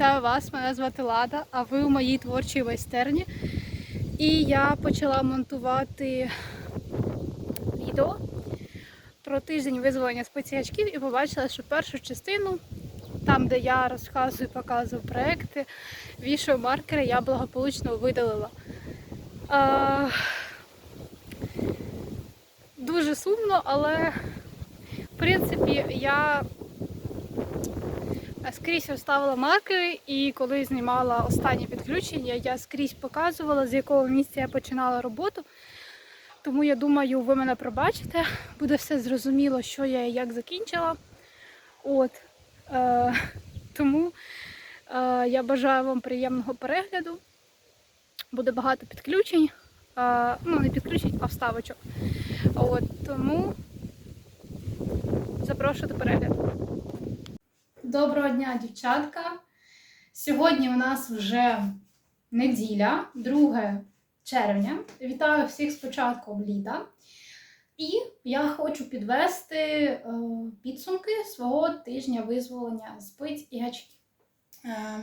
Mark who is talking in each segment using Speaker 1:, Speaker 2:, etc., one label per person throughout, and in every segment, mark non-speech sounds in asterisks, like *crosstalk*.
Speaker 1: Вітаю вас! Мене звати Лада, а ви у моїй творчій майстерні. І я почала монтувати відео про тиждень визволення спеціячків і побачила, що першу частину, там, де я розказую, показую проекти, вішаю маркери, я благополучно видалила. А, дуже сумно, але в принципі я скрізь розставила маркери, і коли знімала останнє підключення, я скрізь показувала, з якого місця я починала роботу. Тому я думаю, ви мене пробачите, буде все зрозуміло, що я і як закінчила. От. Е, тому е, я бажаю вам приємного перегляду. Буде багато підключень. Е, ну, не підключень, а вставочок. От, тому запрошую до перегляду. Доброго дня, дівчатка! Сьогодні у нас вже неділя, 2 червня. Вітаю всіх з початком літа. І я хочу підвести е, підсумки свого тижня визволення з пить і гачків. Е,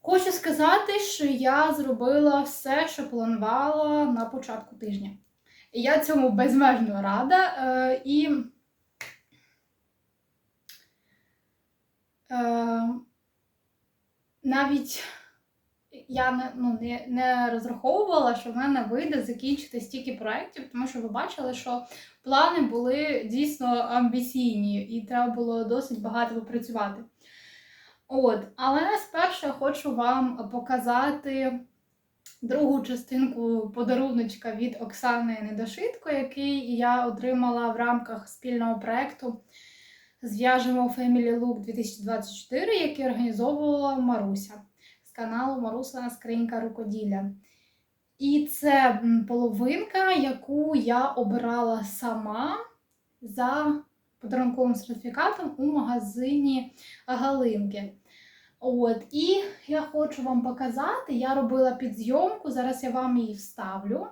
Speaker 1: хочу сказати, що я зробила все, що планувала на початку тижня. І я цьому безмежно рада. Е, і навіть я не, ну, не, не розраховувала, що в мене вийде закінчити стільки проєктів, тому що ви бачили, що плани були дійсно амбіційні і треба було досить багато попрацювати. От, але спершу я хочу вам показати другу частинку подаруночка від Оксани Недошитко, який я отримала в рамках спільного проєкту зв'яжемо Family Look 2024, який організовувала Маруся з каналу Марусина Скринька рукоділля. І це половинка, яку я обирала сама за подарунковим сертифікатом у магазині Галинки. От, І я хочу вам показати, я робила підзйомку, зараз я вам її вставлю.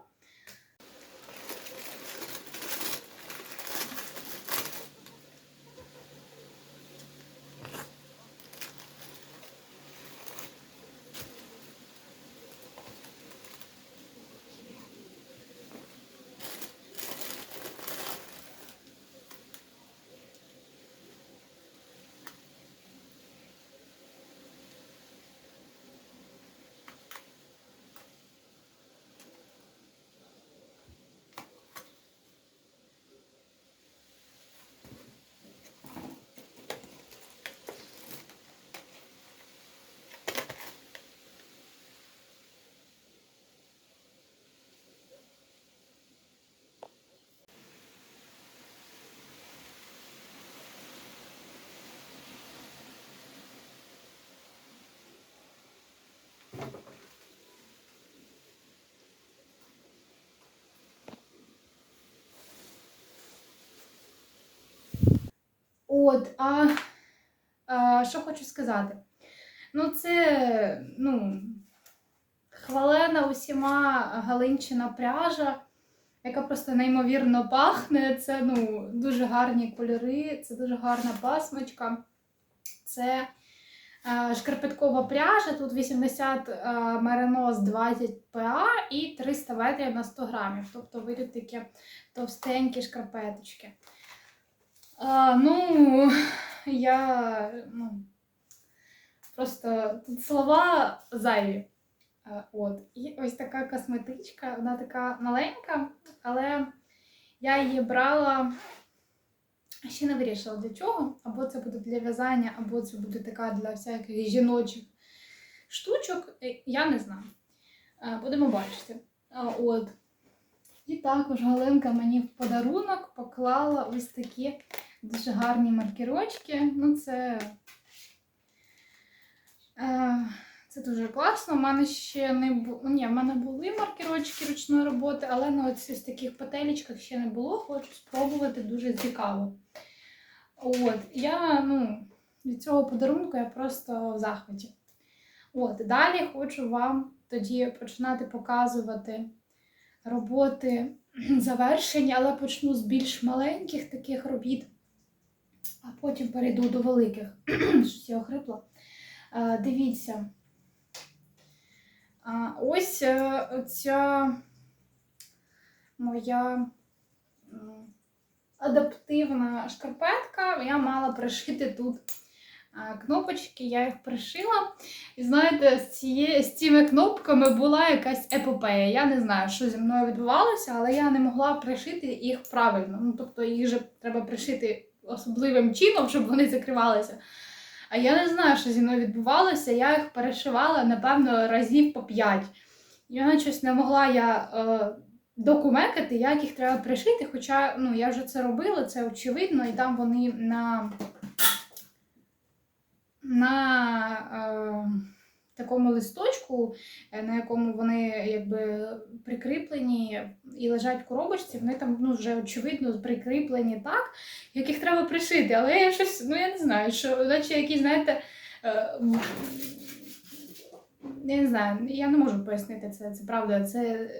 Speaker 1: От, а, а що хочу сказати? Ну, це, ну, хвалена усіма Галинчина пряжа, яка просто неймовірно пахне. Це ну, дуже гарні кольори, це дуже гарна пасмочка. Це а, шкарпеткова пряжа, тут 80 а, меринос 20 ПА і 300 ветрів на 100 грамів. Тобто вийдуть такі товстенькі шкарпеточки. А, Ну, *laughs* я ну, просто тут слова зайві. От. І ось така косметичка, вона така маленька, але я її брала, ще не вирішила для чого. Або це буде для в'язання, або це буде така для всяких жіночих штучок. Е, Я не знаю. Будемо бачити. От. І також Галинка мені в подарунок поклала ось такі дуже гарні маркерочки. Ну, це е, це дуже класно. У мене ще не було. Ні, в мене були маркерочки ручної роботи, але на ось ось таких петелечках ще не було. Хочу спробувати дуже цікаво. От, я, ну, від цього подарунку я просто в захваті. От, далі хочу вам тоді починати показувати роботи *clears throat* завершені, але почну з більш маленьких таких робіт, а потім перейду до великих. Щось я охрипла. Дивіться. Ось е, ця моя адаптивна шкарпетка. Я мала пришити тут кнопочки, я їх пришила. І знаєте, з, ціє, з цими кнопками була якась епопея. Я не знаю, що зі мною відбувалося, але я не могла пришити їх правильно. Ну, тобто їх же треба пришити особливим чином, щоб вони закривалися. А я не знаю, що зі мною відбувалося. Я їх перешивала, напевно, разів по п'ять. Вона щось не могла я е, докумекати, як їх треба пришити. Хоча ну, я вже це робила, це очевидно, і там вони на, на е, такому листочку, е, на якому вони якби прикріплені і лежать в коробочці, вони там ну, вже очевидно прикріплені так, як їх треба пришити. Але я щось, ну я не знаю, що наче якісь, знаєте. е, Я не знаю, я не можу пояснити це. Це правда. Це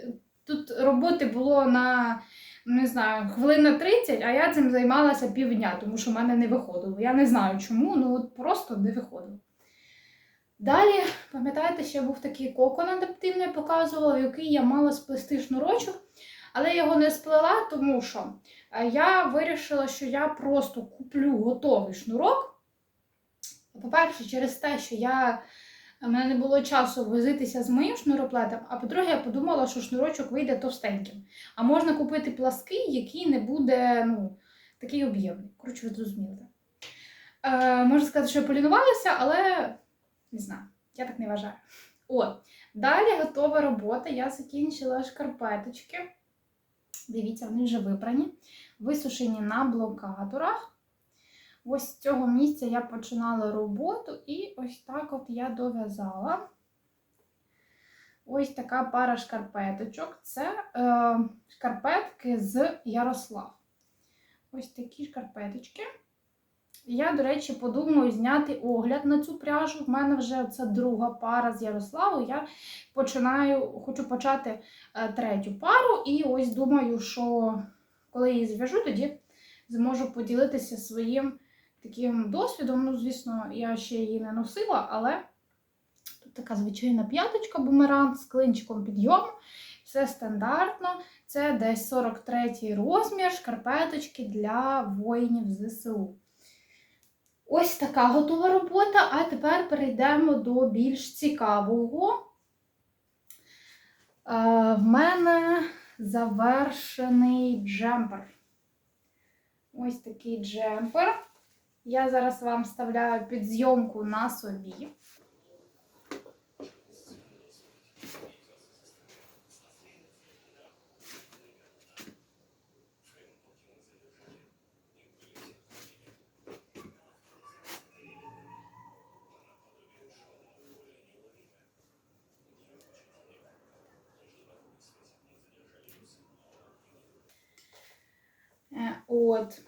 Speaker 1: тут роботи було на не знаю, хвилин на 30, а я цим займалася півдня, тому що в мене не виходило. Я не знаю чому, ну от просто не виходило. Далі, пам'ятаєте, ще був такий кокон адаптивний, я показувала, в який я мала сплести шнурочок, але я його не сплела, тому що е, я вирішила, що я просто куплю готовий шнурок. По-перше, через те, що я у мене не було часу возитися з моїм шнуроплетом, а по-друге, я подумала, що шнурочок вийде товстеньким. А можна купити плаский, який не буде ну, такий об'ємний. Коротше, ви зрозуміли. Е, можна сказати, що я полінувалася, але не знаю, я так не вважаю. От. Далі готова робота. Я закінчила шкарпеточки. Дивіться, вони вже випрані, висушені на блокаторах. Ось з цього місця я починала роботу, і ось так от я дов'язала. Ось така пара шкарпеточок. Це е, шкарпетки з Ярослав. Ось такі шкарпеточки. Я, до речі, подумаю зняти огляд на цю пряжу. В мене вже це друга пара з Ярославу. Я починаю, хочу почати е, третю пару, і ось думаю, що коли її зв'яжу, тоді зможу поділитися своїм таким досвідом. Ну, звісно, я ще її не носила, але тут така звичайна п'яточка бумеранг з клинчиком підйому. Все стандартно. Це десь 43 розмір шкарпеточки для воїнів ЗСУ. Ось така готова робота. А тепер перейдемо до більш цікавого. Е, В мене завершений джемпер. Ось такий джемпер. Я зараз вам вставляю під зйомку на собі. Е, От.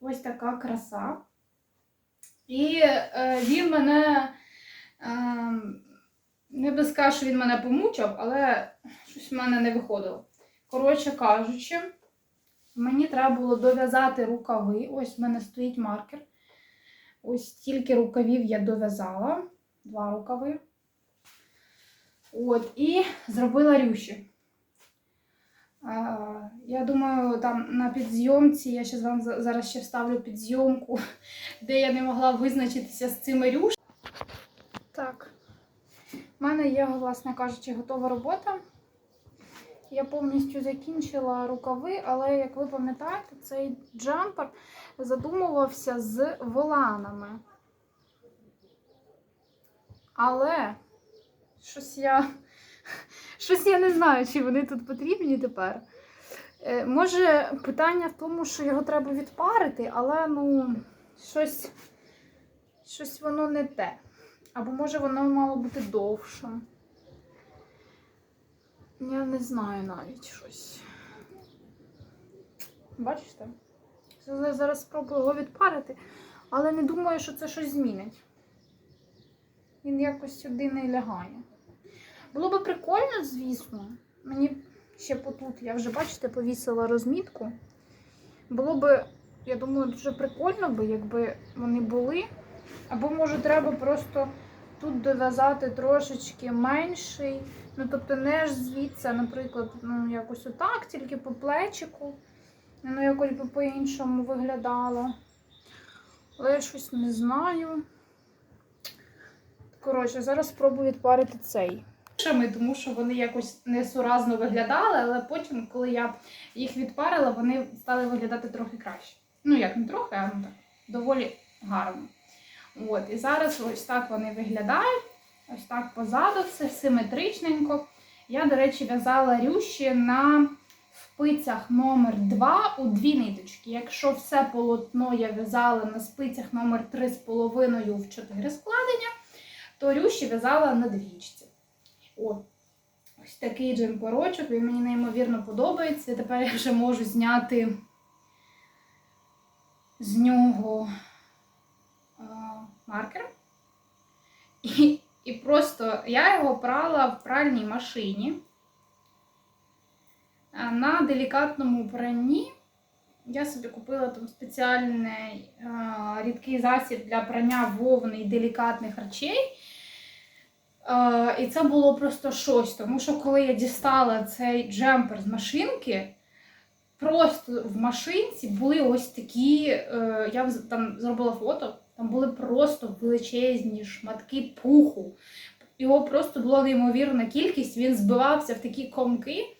Speaker 1: Ось така краса. І е, він мене. Е, не би сказати, що він мене помучив, але щось в мене не виходило. Коротше кажучи, мені треба було дов'язати рукави. Ось в мене стоїть маркер. Ось стільки рукавів я дов'язала. Два рукави. От, і зробила рюші. Я думаю, там на підзйомці, я ще вам зараз ще вставлю підзйомку, *laughs* де я не могла визначитися з цими рюш. Так, в мене є, власне кажучи, готова робота. Я повністю закінчила рукави, але, як ви пам'ятаєте, цей джемпер задумувався з воланами. Але щось я Щось я не знаю, чи вони тут потрібні тепер. Е, може, питання в тому, що його треба відпарити, але ну, щось, щось воно не те. Або може воно мало бути довшим. Я не знаю навіть щось. Бачите? Зараз- Зараз спробую його відпарити, але не думаю, що це щось змінить. Він якось сюди не лягає. Було би прикольно, звісно. Мені ще потут, я вже, бачите, повісила розмітку. Було би, я думаю, дуже прикольно би, якби вони були Або може треба просто тут дов'язати трошечки менший. Ну, тобто не ж звідси, наприклад, ну якось отак, тільки по плечику. Воно якось би по-іншому виглядало. Але я щось не знаю. Коротше, зараз спробую відпарити цей. Тому що вони якось несуразно виглядали, але потім, коли я їх відпарила, вони стали виглядати трохи краще. Ну, як не трохи, а ну так, доволі гарно. От, і зараз ось так вони виглядають. Ось так позаду, все симетричненько. Я, до речі, в'язала рюші на спицях номер 2 у дві ниточки. Якщо все полотно я в'язала на спицях номер 3,5 в 4 складення, то рюші в'язала на двічці. О, ось такий джемперочок, він мені неймовірно подобається. Тепер я вже можу зняти з нього а, маркер. І, і просто я його прала в пральній машині. На делікатному пранні я собі купила там спеціальний а, рідкий засіб для прання вовни і делікатних речей. І це було просто щось, тому що коли я дістала цей джемпер з машинки, просто в машинці були ось такі. е, я там зробила фото, там були просто величезні шматки пуху. Його просто була неймовірна кількість, він збивався в такі комки.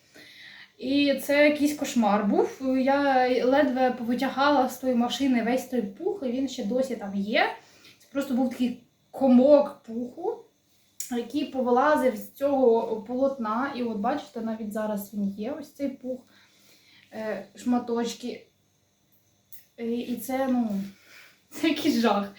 Speaker 1: І це якийсь кошмар був. Я ледве повитягала з тої машини весь той пух, і він ще досі там є. Це просто був такий комок пуху, який повилазив з цього полотна. І от бачите, навіть зараз він є, ось цей пух, е, шматочки. І, це, ну, *laughs* це якийсь жах.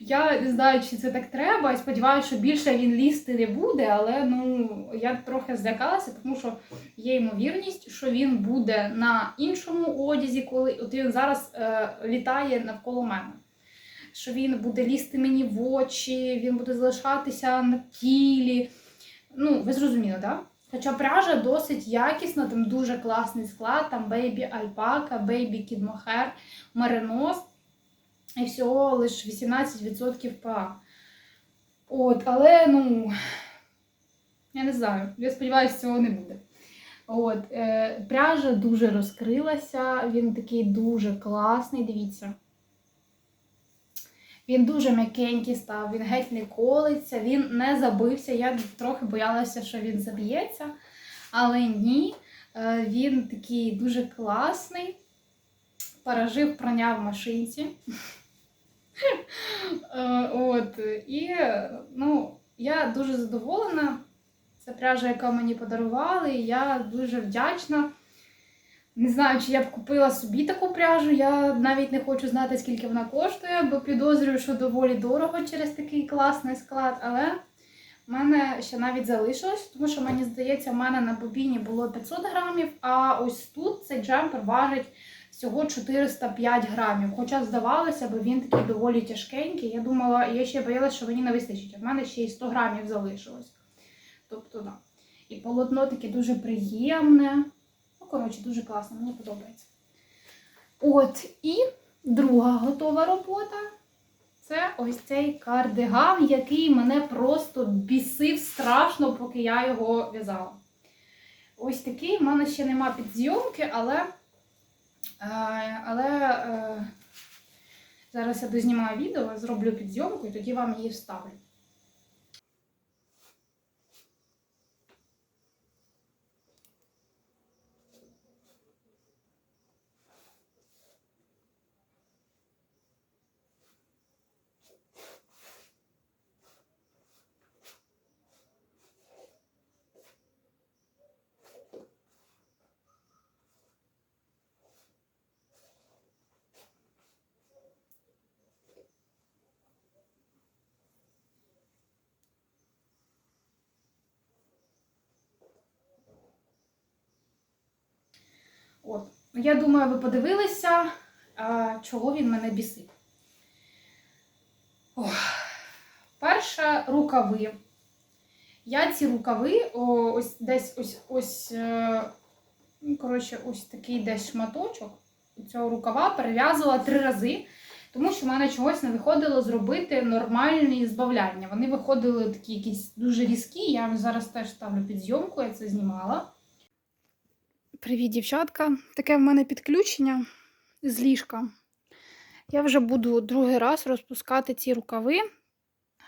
Speaker 1: Я не знаю, чи це так треба, і сподіваюся, що більше він лізти не буде, але ну, я трохи злякалася, тому що є ймовірність, що він буде на іншому одязі, коли от він зараз е, літає навколо мене. Що він буде лізти мені в очі, він буде залишатися на тілі. Ну, ви зрозуміли, так? Да? Хоча пряжа досить якісна, там дуже класний склад, там бейбі альпака, бейбі кідмохер, меринос. І всього лише 18% ПА. От, але, ну, я не знаю, я сподіваюся, цього не буде. От, е, пряжа дуже розкрилася, він такий дуже класний, дивіться. Він дуже м'якенький став, він геть не колиться, він не забився. Я трохи боялася, що він заб'ється, але ні. Е, він такий дуже класний. Пережив прання в машинці. *laughs* Е, От, і ну, я дуже задоволена. Це пряжа, яка мені подарували, і я дуже вдячна. Не знаю, чи я б купила собі таку пряжу. Я навіть не хочу знати, скільки вона коштує, бо підозрюю, що доволі дорого через такий класний склад. Але в мене ще навіть залишилось, тому що мені здається, в мене на бобіні було 500 грамів, а ось тут цей джемпер важить всього 405 грамів. Хоча здавалося б, він такий доволі тяжкенький. Я думала, я ще боялася, що мені не вистачить. В мене ще й 100 грамів залишилось. Тобто, да. І полотно таке дуже приємне. Коротше, дуже класно, мені подобається. От, і друга готова робота. Це ось цей кардиган, який мене просто бісив страшно, поки я його в'язала. Ось такий, в мене ще нема підзйомки, але, е, але е, зараз я дознімаю відео, зроблю підзйомку і тоді вам її вставлю. От. Я думаю, ви подивилися, чого він мене бісив. Ох. Перше рукави. Я ці рукави, ось десь ось ось, е, ну, коротше, ось такий десь шматочок цього рукава перев'язувала три рази, тому що в мене чогось не виходило зробити нормальні збавляння. Вони виходили такі якісь дуже різкі. Я зараз теж ставлю під зйомку, я це знімала. Привіт, дівчатка. Таке в мене підключення з ліжка. Я вже буду другий раз розпускати ці рукави.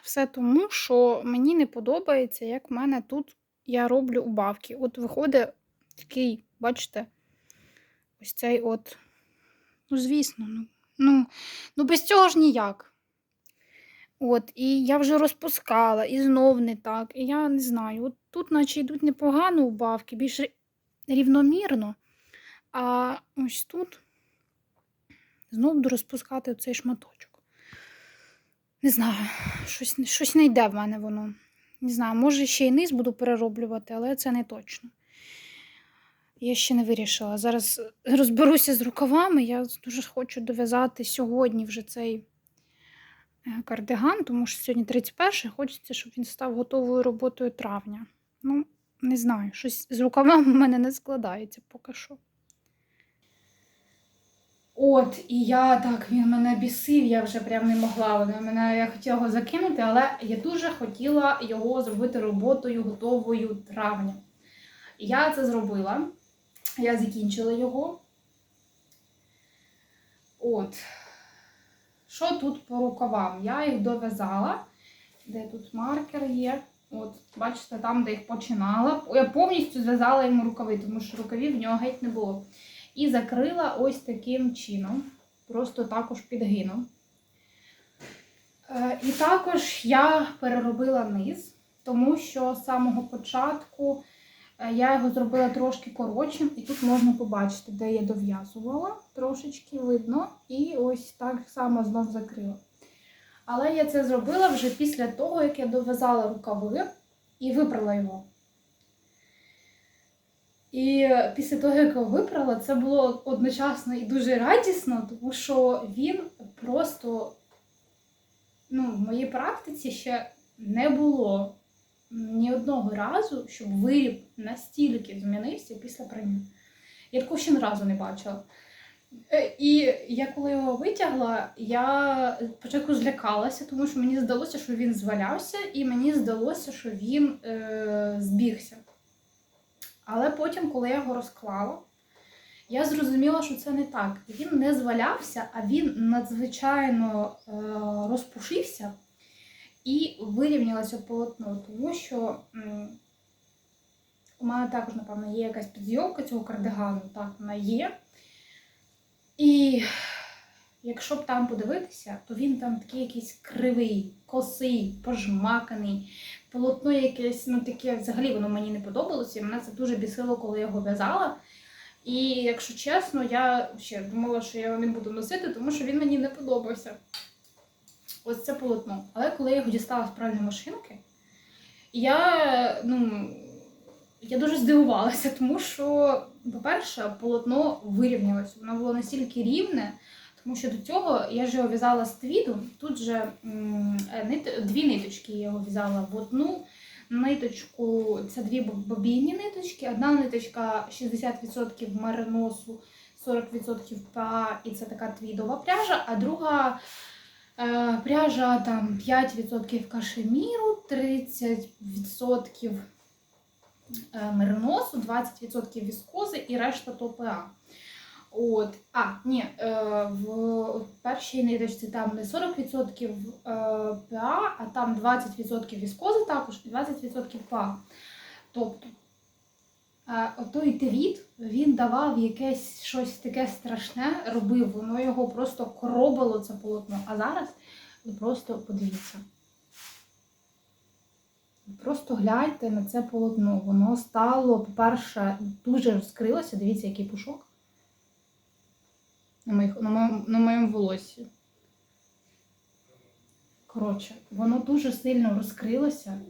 Speaker 1: Все тому, що мені не подобається, як в мене тут я роблю убавки. От виходить такий, бачите, ось цей от. Ну, звісно, ну, ну, ну без цього ж ніяк. От, і я вже розпускала, і знов не так. І я не знаю. От тут, наче йдуть непогано убавки, більш рівномірно. А ось тут знов буду розпускати цей шматочок. Не знаю, щось, щось не йде в мене воно. Не знаю, може ще й низ буду перероблювати, але це не точно. Я ще не вирішила. Зараз розберуся з рукавами. Я дуже хочу дов'язати сьогодні вже цей е, кардиган, тому що сьогодні 31 хочеться, щоб він став готовою роботою травня. Ну, не знаю, щось з рукавами в мене не складається поки що. От, і я так, він мене бісив, я вже прям не могла. Вона Мене, я хотіла його закинути, але я дуже хотіла його зробити роботою готовою травня. Я це зробила. Я закінчила його. От. Що тут по рукавам? Я їх дов'язала. Де тут маркер є? От, бачите, там, де їх починала. Я повністю зв'язала йому рукави, тому що рукавів в нього геть не було. І закрила ось таким чином. Просто також підгином. Е, І також я переробила низ, тому що з самого початку е, я його зробила трошки коротшим, і тут можна побачити, де я дов'язувала, трошечки видно, і ось так само знов закрила. Але я це зробила вже після того, як я дов'язала рукави і випрала його. І після того, як його випрала, це було одночасно і дуже радісно, тому що він просто ну, в моїй практиці ще не було ні одного разу, щоб виріб настільки змінився після прання. Я такого ще ні разу не бачила. Е, І я коли його витягла, я спочатку злякалася, тому що мені здалося, що він звалявся, і мені здалося, що він е, збігся. Але потім, коли я його розклала, я зрозуміла, що це не так. Він не звалявся, а він надзвичайно е, розпушився і вирівнялося полотно, тому що у мене також, напевно, є якась підйомка цього кардигану, так, вона є. І якщо б там подивитися, то він там такий якийсь кривий, косий, пожмаканий, полотно якесь, ну таке взагалі воно мені не подобалося. І мене це дуже бісило, коли я його в'язала. І якщо чесно, я ще думала, що я його не буду носити, тому що він мені не подобався. Ось це полотно. Але коли я його дістала з пральної машинки, я, ну, я дуже здивувалася, тому що, по-перше, полотно вирівнялося. Воно було настільки рівне, тому що до цього я ж його в'язала з твіду. Тут же е, дві ниточки я його в'язала в одну ниточку. Це дві бобійні ниточки. Одна ниточка 60% мериносу, 40% ПА, і це така твідова пряжа, а друга. е, Пряжа там 5% кашеміру, 30% е, мериносу, 20% віскози і решта то ПА. От, а, ні, е, в першій ниточці там не 40% е, ПА, а там 20% віскози також і 20% ПА. Тобто, е, отой твіт, він давав якесь щось таке страшне, робив, воно його просто коробило це полотно. А зараз ви просто подивіться. Просто гляньте на це полотно. Воно стало, по-перше, дуже розкрилося. Дивіться, який пушок на, моїх, на, моєму, на моєму волосі. Коротше, воно дуже сильно розкрилося,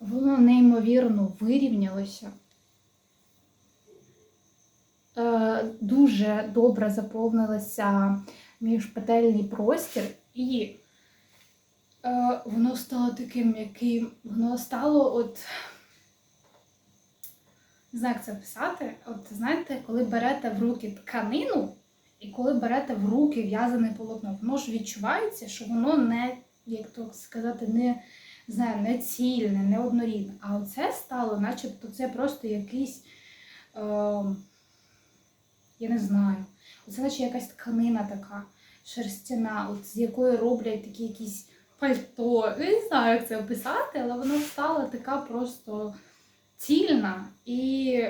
Speaker 1: воно неймовірно вирівнялося. Е, дуже добре заповнилося міжпетельний простір, і воно стало таким м'яким, воно стало от. Не знаю, як це писати. От знаєте, коли берете в руки тканину І коли берете в руки в'язане полотно, воно ж відчувається, що воно не, як то сказати, не, знаю, не цільне, не однорідне. А оце стало, начебто, це просто якийсь, е, я не знаю, оце наче якась тканина така шерстяна, от з якої роблять такі якісь пальто. Я не знаю, як це описати, але вона стала така просто цільна і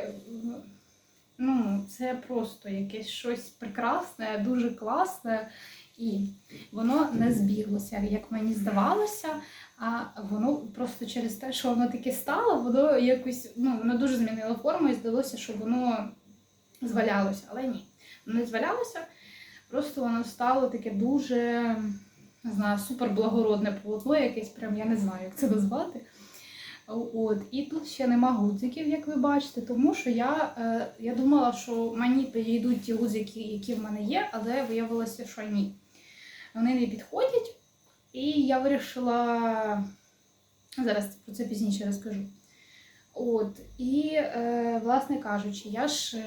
Speaker 1: ну, це просто якесь щось прекрасне, дуже класне. І воно не збіглося, як мені здавалося, а воно просто через те, що воно таке стало, воно якось ну, воно дуже змінило форму і здалося, що воно звалялося. Але ні, воно не звалялося, просто воно стало таке дуже, не знаю, суперблагородне полотно, якесь прям, я не знаю, як це назвати. От, і тут ще нема гудзиків, як ви бачите, тому що я, е, я думала, що мені підійдуть ті гудзики, які в мене є, але виявилося, що ні. Вони не підходять. І я вирішила. Зараз про це пізніше розкажу. От, і, е, власне кажучи, я ж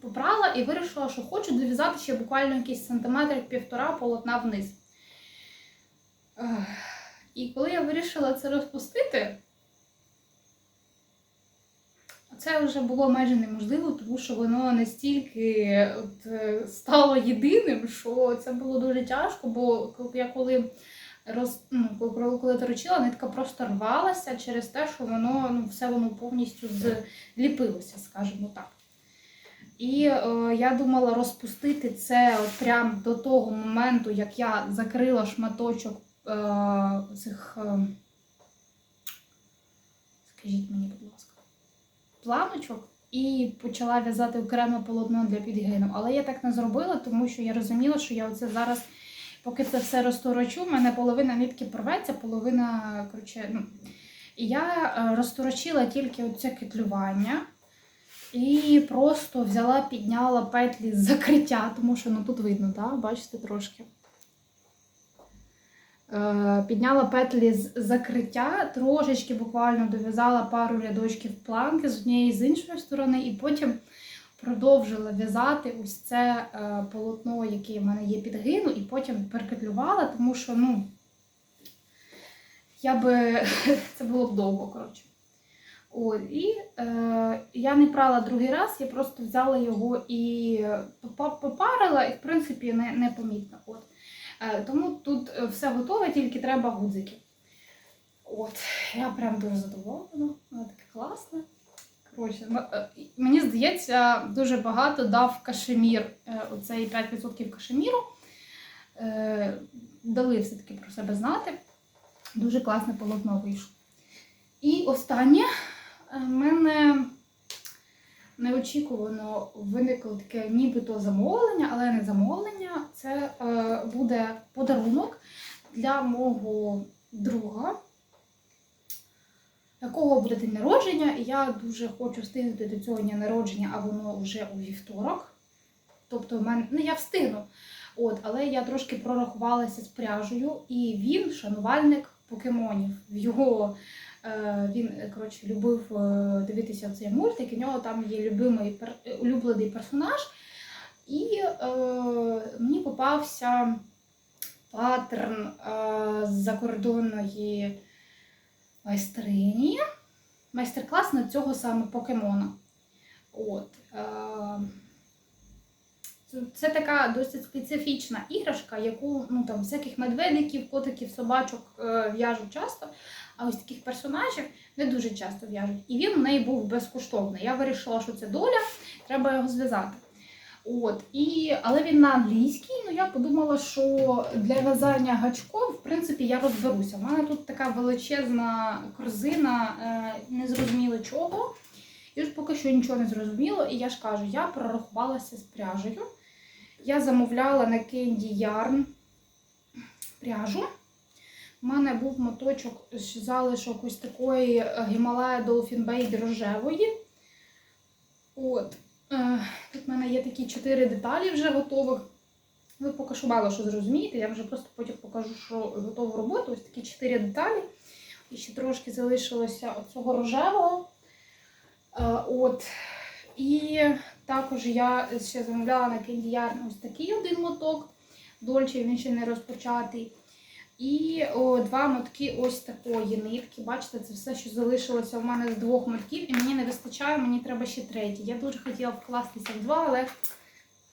Speaker 1: попрала і вирішила, що хочу дов'язати ще буквально якийсь сантиметр півтора полотна вниз. І коли я вирішила це розпустити, це вже було майже неможливо, тому що воно настільки от, е, стало єдиним, що це було дуже тяжко, бо я коли роз, ну, коли торочила, нитка просто рвалася через те, що воно ну, все воно повністю зліпилося, скажімо так. І е, я думала розпустити це от прям до того моменту, як я закрила шматочок е, цих, е, скажіть мені, будь ласка, планочок і почала в'язати окреме полотно для підгину. Але я так не зробила, тому що я розуміла, що я оце зараз, поки це все розторочу, в мене половина нитки порветься, половина, коротше, ну. І я е, розторочила тільки оце кетлювання. І просто взяла, підняла петлі з закриття, тому що ну тут видно, так? бачите трошки. Е, Підняла петлі з закриття, трошечки буквально дов'язала пару рядочків планки з однієї і з іншої сторони, і потім продовжила в'язати ось це е, полотно, яке в мене є підгину, і потім перпетлювала, тому що, ну, я би *laughs* це було б довго, коротше. От, і е, я не прала другий раз, я просто взяла його і попарила, і в принципі не, непомітно. От. Е, тому тут е, все готове, тільки треба гудзики. От, я прям дуже задоволена, воно таке класне. Коротше, е, мені здається, дуже багато дав кашемір, е, оцей 5% кашеміру. Дали все-таки про себе знати. Дуже класне полотно вийшло. І останнє в мене неочікувано виникло таке нібито замовлення, але не замовлення. Це е, буде подарунок для мого друга, якого буде день народження. І я дуже хочу встигнути до цього дня народження, а воно вже у вівторок. Тобто, в мене, ну я встигну. От, але я трошки прорахувалася з пряжею, і він шанувальник покемонів. В його Е, Він е, коротше, любив е, дивитися цей мультик, в нього там є любимий, е, улюблений персонаж. І е, мені попався паттерн е, з закордонної майстрині. Майстер-клас на цього саме покемона. От. Е, це така досить специфічна іграшка, яку ну, там, всяких медведиків, котиків, собачок е, в'яжуть часто. А ось таких персонажів не дуже часто в'яжуть. І він в неї був безкоштовний. Я вирішила, що це доля, треба його зв'язати. От, і, але він на англійській, ну я подумала, що для в'язання гачком, в принципі, я розберуся. У мене тут така величезна корзина, е, незрозуміло чого. І ж поки що нічого не зрозуміло. І я ж кажу, я прорахувалася з пряжею. Я замовляла на Candy Yarn пряжу. У мене був моточок з залишок ось такої е, Himalaya Dolphin рожевої. От. Е, Тут в мене є такі чотири деталі вже готових. Ви поки що мало що зрозумієте, я вже просто потім покажу, що готову роботу. Ось такі чотири деталі. І ще трошки залишилося оцього рожевого. Е, От. І Також я ще замовляла на Candy ось такий один моток. Дольче він ще не розпочатий. І о, два мотки ось такої нитки. Бачите, це все, що залишилося у мене з двох мотків, і мені не вистачає, мені треба ще третій. Я дуже хотіла вкластися в два, але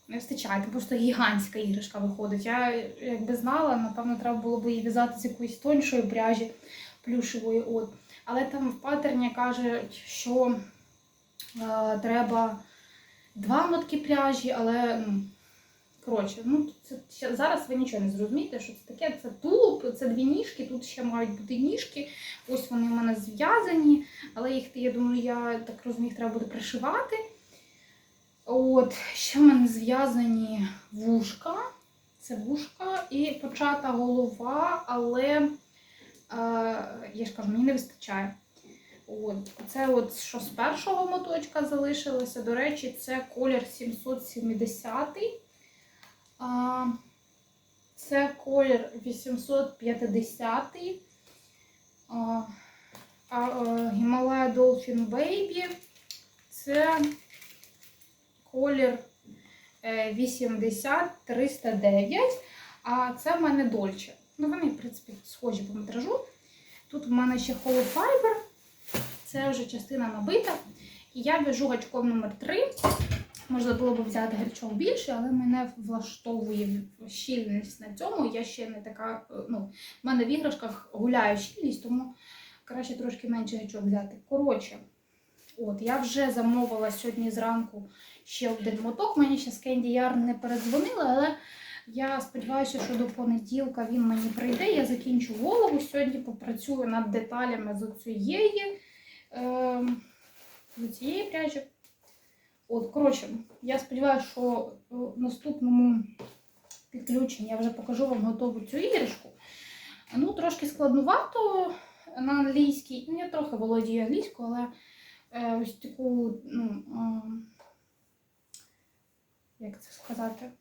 Speaker 1: не вистачає. Це просто гігантська іграшка виходить. Я якби знала, напевно, треба було б її в'язати з якоїсь тоншої пряжі плюшевої. От. Але там в паттерні кажуть, що е, треба два мотки пряжі, але ну, коротше, ну це зараз ви нічого не зрозумієте, що це таке. Це тулуб, це дві ніжки, тут ще мають бути ніжки. Ось вони в мене зв'язані, але їх, я думаю, я так розумію, їх треба буде пришивати. От, ще в мене зв'язані вушка. Це вушка і почата голова, але е, я ж кажу, мені не вистачає. От, це от що з першого моточка залишилося. До речі, це колір 770. А, це колір 850. А, е, Himalaya Dolphin Baby. Це колір е, 80-309. А це в мене дольче. Ну, вони, в принципі, схожі по метражу. Тут в мене ще Hollow Fiber. Це вже частина набита. І я в'яжу гачком номер 3 Можна було б взяти гачком більше, але мене влаштовує щільність на цьому. Я ще не така. е, Ну, в мене в іграшках гуляє щільність, тому краще трошки менше гачок взяти. Коротше, от я вже замовила сьогодні зранку ще один моток. Мені ще з Candy Yarn не передзвонили, але я сподіваюся, що до понеділка він мені прийде. Я закінчу голову. Сьогодні попрацюю над деталями з цієї, е, цієї пряжі. От, коротше, я сподіваюся, що в наступному підключенні я вже покажу вам готову цю іграшку. Ну, трошки складнувато на англійській. Ну, я трохи володію англійською, але е, ось таку, ну, е, як це сказати,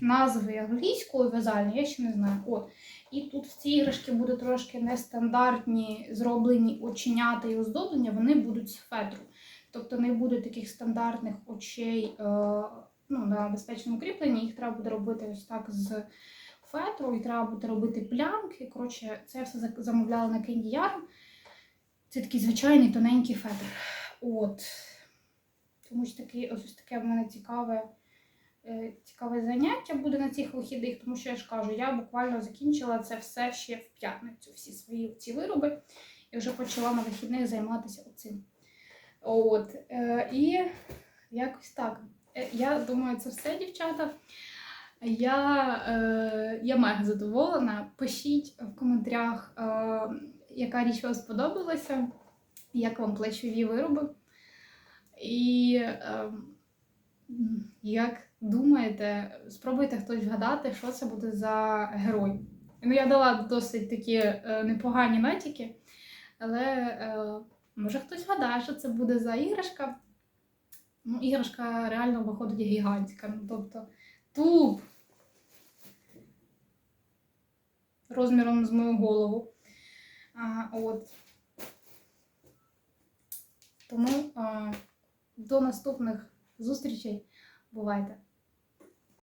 Speaker 1: назви англійської в'язальні, я ще не знаю. От. І тут в цій іграшки будуть трошки нестандартні зроблені оченята і оздоблення, вони будуть з фетру. Тобто не буде таких стандартних очей е, ну, на безпечному кріпленні, їх треба буде робити ось так з фетру, і треба буде робити плямки. Коротше, це все замовляла на Candy Yarn. Це такий звичайний тоненький фетр. От. Тому що ось ось таке в мене цікаве, е, цікаве заняття буде на цих вихідних, тому що я ж кажу, я буквально закінчила це все ще в п'ятницю, всі свої ці вироби, і вже почала на вихідних займатися оцим. От. Е, і якось так. Е, Я думаю, це все, дівчата. Я, е, я мега задоволена. Пишіть в коментарях, яка річ вам сподобалася, як вам плечові вироби. І як думаєте, спробуйте хтось вгадати, що це буде за герой. Ну, я дала досить такі непогані метики, але може хтось вгадає, що це буде за іграшка. Ну, іграшка реально виходить гігантська. Ну, тобто тулуб розміром з мою голову. А, от. Тому а, до наступних зустрічей. Бувайте!